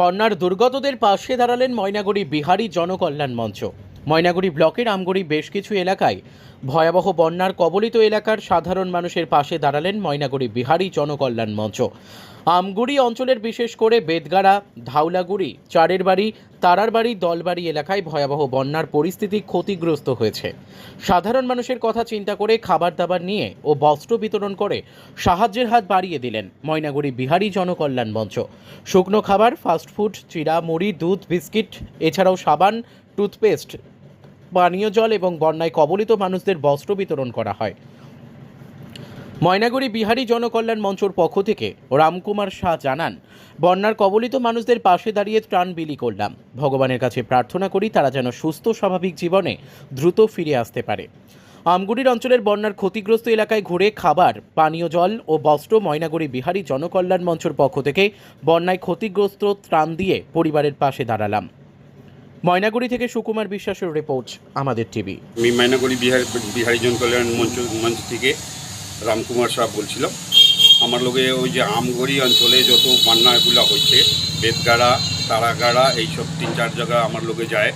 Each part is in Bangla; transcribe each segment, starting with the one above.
বন্যার দুর্গতদের পাশে দাঁড়ালেন ময়নাগুড়ি বিহারি জনকল্যাণ মঞ্চ। ময়নাগুড়ি ব্লকের আমগুড়ি বেশ কিছু এলাকায় ভয়াবহ বন্যার কবলিত এলাকার সাধারণ মানুষের পাশে দাঁড়ালেন ময়নাগুড়ি বিহারি জনকল্যাণ মঞ্চ। আমগুড়ি অঞ্চলের বিশেষ করে বেদগাড়া ধাউলাগুড়ি চারের বাড়ি তারার বাড়ি দলবাড়ি এলাকায় ভয়াবহ বন্যার পরিস্থিতি ক্ষতিগ্রস্ত হয়েছে। সাধারণ মানুষের কথা চিন্তা করে খাবার দাবার নিয়ে ও বস্ত্র বিতরণ করে সাহায্যের হাত বাড়িয়ে দিলেন ময়নাগুড়ি বিহারী জনকল্যাণ মঞ্চ। শুকনো খাবার ফাস্টফুড চিড়া মুড়ি দুধ, বিস্কিট, এছাড়াও সাবান টুথপেস্ট পানীয় জল এবং বন্যায় কবলিত মানুষদের বস্ত্র বিতরণ করা হয়। ময়নাগুড়ি বিহারী জনকল্যাণ মঞ্চর পক্ষ থেকে রামকুমার শাহ জানান, বন্যার কবলিত মানুষদের পাশে দাঁড়িয়ে ত্রাণ বিলি করলাম। ভগবানের কাছে প্রার্থনা করি তারা যেন সুস্থ, স্বাভাবিক জীবনে দ্রুত ফিরে আসতে পারে। আমগুড়ির অঞ্চলের বন্যার ক্ষতিগ্রস্ত এলাকায় ঘুরে খাবার, পানীয় জল ও বস্ত্র ময়নাগুড়ি বিহারী জনকল্যাণ মঞ্চের পক্ষ থেকে বন্যায় ক্ষতিগ্রস্ত ত্রাণ দিয়ে পরিবারের পাশে দাঁড়ালাম। ময়নাগুড়ি থেকে সুকুমার বিশ্বাসের রিপোর্ট, আমাদের টিভি। আমি মাইনাগড়ি বিহার বিহারী জন কল্যাণ মঞ্চ মঞ্চ থেকে রামকুমার সাহা বলছিলাম আমার লোকে ওই যে আমগড়ি অঞ্চলে যত বন্যাগুলো হয়েছে বেদগাড়া তারাগাড়া, এইসব তিন চার জায়গা আমার লোকে যায়।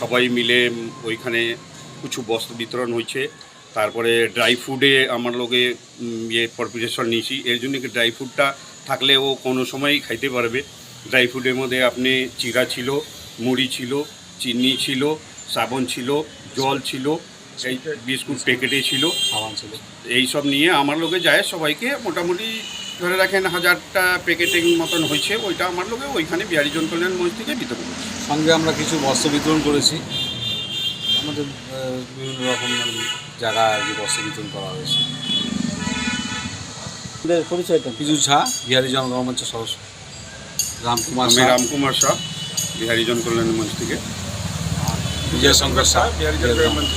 সবাই মিলে ওইখানে কিছু বস্ত্র বিতরণ হয়েছে তারপরে ড্রাই ফুডে আমার লোকে ইয়ে প্রিপারেশন নিয়েছি। এর জন্য কি ড্রাই ফুডটা থাকলে ও কোনো সময়ই খাইতে পারবে। ড্রাই ফুডের মধ্যে আপনি চিরা ছিল, মুড়ি ছিল, চিনি ছিল, সাবন ছিল, জল ছিল এই বিস্কুট প্যাকেটে ছিল। সাবান ছিল। এই সব নিয়ে আমার লোকে যায় সবাইকে মোটামুটি ধরে রাখেন হাজারটা প্যাকেটের মতন হয়েছে ওইটা আমার লোকে ওইখানে বিহারি জন কল্যাণ মঞ্চ থেকে বিতরণ করছে। সঙ্গে আমরা কিছু বস্ত্র বিতরণ করেছি। আমাদের বিভিন্ন রকম জায়গা আর কি বস্ত্র বিতরণ করা হয়েছে। পরিচয়টা কিছু ঝা বিহারি জনগণমঞ্চ সদস্য। রামকুমার আমি রামকুমার শাহ বিহারি জন কল্যাণ মঞ্চ থেকে। বিজয় শঙ্কর শাহ বিহারি জন। কল্যাণ মঞ্চ।